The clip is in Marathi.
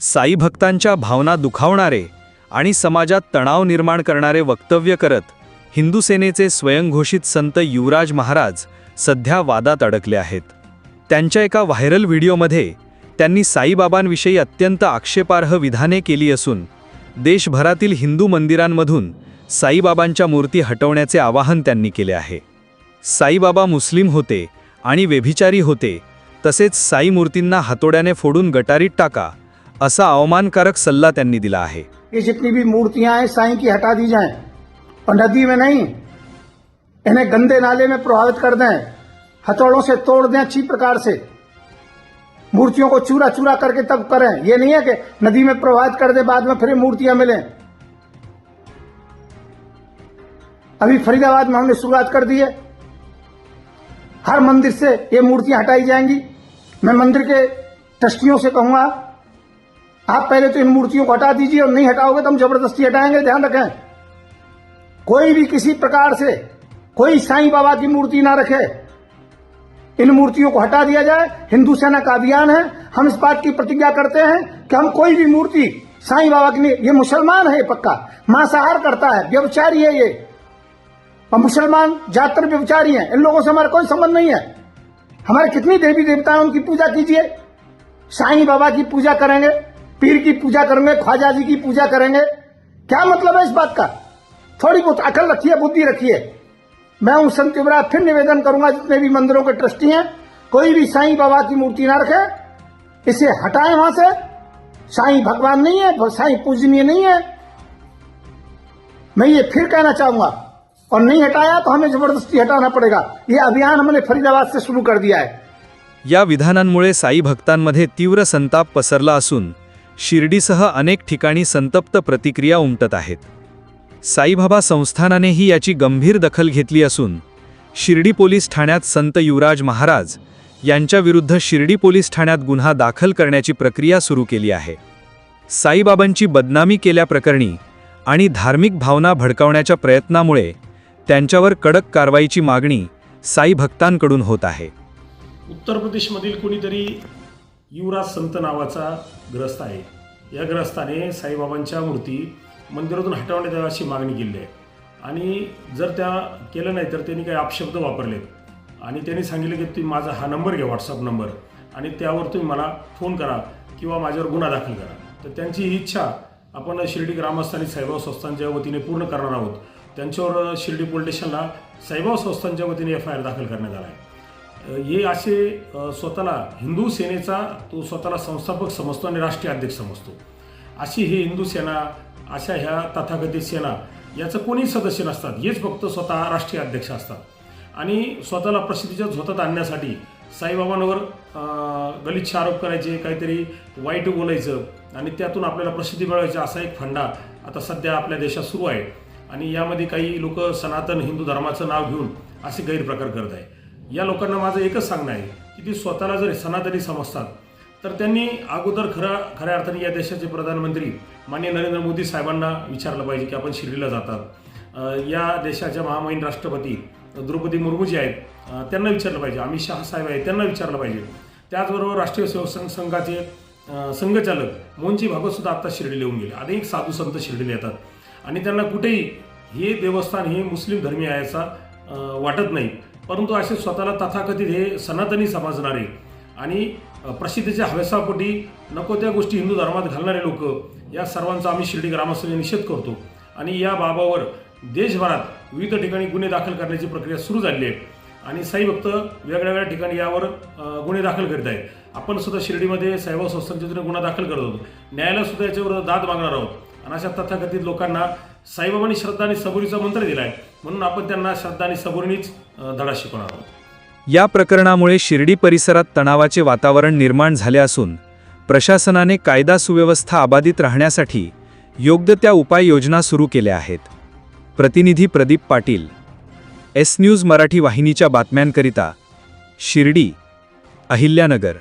साई भक्तांच्या भावना दुखावणारे आणि समाजात तणाव निर्माण करणारे वक्तव्य करत हिंदू सेनेचे स्वयंघोषित संत युवराज महाराज सध्या वादात अडकले आहेत. त्यांच्या एका व्हायरल व्हिडिओमध्ये त्यांनी साईबाबांविषयी अत्यंत आक्षेपार्ह विधाने केली असून देशभरातील हिंदू मंदिरांमधून साईबाबांच्या मूर्ती हटवण्याचे आवाहन त्यांनी केले आहे. साईबाबा मुस्लिम होते आणि व्यभिचारी होते तसेच साई मूर्तींना हातोड्याने फोडून गटारीत टाका असा अवमानकारक सल्ला त्यांनी दिला आहे. ये जितनी भी मूर्तियाँ हैं, साईं की हटा दी जाएँ। और नदी में नहीं, इन्हें गंदे नाले में प्रभावित कर दें। हथौड़ों से तोड़ दें अच्छी प्रकार से। मूर्तियों को चूरा चूरा करके तब करें। ये नहीं है कि नदी में प्रभावित कर दे, बाद में फिर मूर्तियाँ मिलें। अभी फरीदाबाद में हमने शुरुआत कर दी है। हर मंदिर से ये मूर्तियाँ हटाई जाएँगी। मैं मंदिर के ट्रस्टियों से कहूँगा आप पहले तो इन मूर्तियों को हटा दीजिए और नहीं हटाओगे तो हम ज़बरदस्ती हटाएँगे, ध्यान रखें। कोई भी किसी प्रकार से कोई साईं बाबा की मूर्ति ना रखे। इन मूर्तियों को हटा दिया जाए। हिंदू सेना का अभियान है। हम इस बात की प्रतिज्ञा करते हैं कि हम कोई भी मूर्ति साईं बाबा की ये मुसलमान है ये पक्का। मांसाहार करता है व्यवचारी है ये। और मुसलमान जातर व्यवचारी हैं। इन लोगों से हमारा कोई संबंध नहीं है। हमारे कितनी देवी देवता हैं उनकी पूजा कीजिए। साईं बाबा की पूजा करेंगे। पीर की पूजा करेंगे ख्वाजा जी की पूजा करेंगे। क्या मतलब है इस बात का? थोड़ी बहुत अकल रखिए, बुद्धि रखिए। मैं उन संत युवराज, फिर निवेदन करूँगा, जितने भी मंदिरों के ट्रस्टी हैं, कोई भी साईं बाबा की मूर्ति ना रखे। इसे हटाएँ वहाँ से। साईं भगवान नहीं है साईं पूजनीय नहीं है। मैं ये फिर कहना चाहूँगा, और नहीं हटाया तो हमें ज़बरदस्ती हटाना पड़ेगा। ये अभियान हमने फरीदाबाद से शुरू कर दिया है। या विधानांमुळे साई भक्तांमध्ये तीव्र संताप पसरला असून शिर्डीसह अनेक ठिकाणी संतप्त प्रतिक्रिया उमटत आहेत. साईबाबा संस्थानानेही याची गंभीर दखल घेतली असून शिर्डी पोलीस ठाण्यात संत युवराज महाराज यांच्याविरुद्ध शिर्डी पोलीस ठाण्यात गुन्हा दाखल करण्याची प्रक्रिया सुरू केली आहे. साईबाबांची बदनामी केल्याप्रकरणी आणि धार्मिक भावना भडकावण्याच्या प्रयत्नामुळे त्यांच्यावर कडक कारवाईची मागणी साई भक्तांकडून होत आहे. उत्तर प्रदेशमधील कोणीतरी युवराज संत नावाचा ग्रस्त आहे. या ग्रस्ताने साईबाबांच्या मूर्ती मंदिरातून हटवण्यात यावी अशी मागणी केली आहे. आणि जर त्या केलं नाही तर त्यांनी काही अपशब्द वापरलेत. आणि त्यांनी सांगितलं की तुम्ही माझा हा नंबर घ्या व्हॉट्सअप नंबर. आणि त्यावर तुम्ही मला फोन करा किंवा माझ्यावर गुन्हा दाखल करा. तर त्यांची ही इच्छा आपण शिर्डी ग्रामस्थांनी साईबाब संस्थांच्या वतीने पूर्ण करणार आहोत. त्यांच्यावर शिर्डी पोलीस स्टेशनला साईबाब संस्थांच्या वतीने एफ आय आर दाखल करण्यात आला आहे. हे असे स्वतःला हिंदू सेनेचा तो स्वतःला संस्थापक समजतो आणि राष्ट्रीय अध्यक्ष समजतो. अशी ही हिंदू सेना अशा ह्या तथाकथित सेना याचं कोणी सदस्य नसतात. हेच फक्त स्वतः राष्ट्रीय अध्यक्ष असतात. आणि स्वतःला प्रसिद्धीच्या झोतात आणण्यासाठी साईबाबांवर गलिच्छ आरोप करायचे काहीतरी वाईट बोलायचं आणि त्यातून आपल्याला प्रसिद्धी मिळवायची असा एक फंडा आता सध्या आपल्या देशात सुरू आहे. आणि यामध्ये काही लोक सनातन हिंदू धर्माचं नाव घेऊन असे गैरप्रकार करत आहे या लोकांना माझं एकच सांगणं आहे की ती स्वतःला जर सनातनी समजतात तर त्यांनी अगोदर खरा खऱ्या अर्थाने या देशाचे प्रधानमंत्री माननीय नरेंद्र मोदी साहेबांना विचारलं पाहिजे की आपण शिर्डीला जातात. या देशाच्या महामहिन राष्ट्रपती द्रौपदी मुर्मूजी आहेत त्यांना विचारलं पाहिजे. अमित शहा साहेब आहेत त्यांना विचारलं पाहिजे. त्याचबरोबर राष्ट्रीय सेवक संघ संघाचे संघचालक मोहनजी भागवत आत्ता शिर्डीला येऊन गेले. अनेक साधू संत शिर्डीला येतात. आणि त्यांना कुठेही हे देवस्थान हे मुस्लिम धर्मीय आहे याचा वाटत नाही. परंतु असे स्वतःला तथाकथित हे सनातनी समजणारे आणि प्रसिद्धीच्या हवेसापोटी नको त्या गोष्टी हिंदू धर्मात घालणारे लोक या सर्वांचा आम्ही शिर्डी ग्रामस्थांनी निषेध करतो. आणि या बाबावर देशभरात विविध ठिकाणी गुन्हे दाखल करण्याची प्रक्रिया सुरू झाली आहे. आणि साई भक्त वेगळ्या वेगळ्या ठिकाणी यावर गुन्हे दाखल करीत आहेत. आपण सुद्धा शिर्डीमध्ये साईबाबा संस्थांच्या गुन्हा दाखल करत आहोत न्यायालय सुद्धा याच्यावर दाद मागणार आहोत. आणि अशा तथाकथित लोकांना साईबाबांनी श्रद्धा आणि सबुरीचा मंत्र दिलाय. म्हणून आपण त्यांना श्रद्धा आणि सबुरीनीच धडा शिकवणार आहोत. या प्रकरणामुळे शिर्डी परिसरात तणावाचे वातावरण निर्माण झाले असून प्रशासनाने कायदा सुव्यवस्था अबाधित राहण्यासाठी योग्य त्या उपाययोजना सुरू केल्या आहेत. प्रतिनिधी प्रदीप पाटील एस न्यूज मराठी वाहिनीच्या बातम्यांकरिता शिर्डी अहिल्यानगर.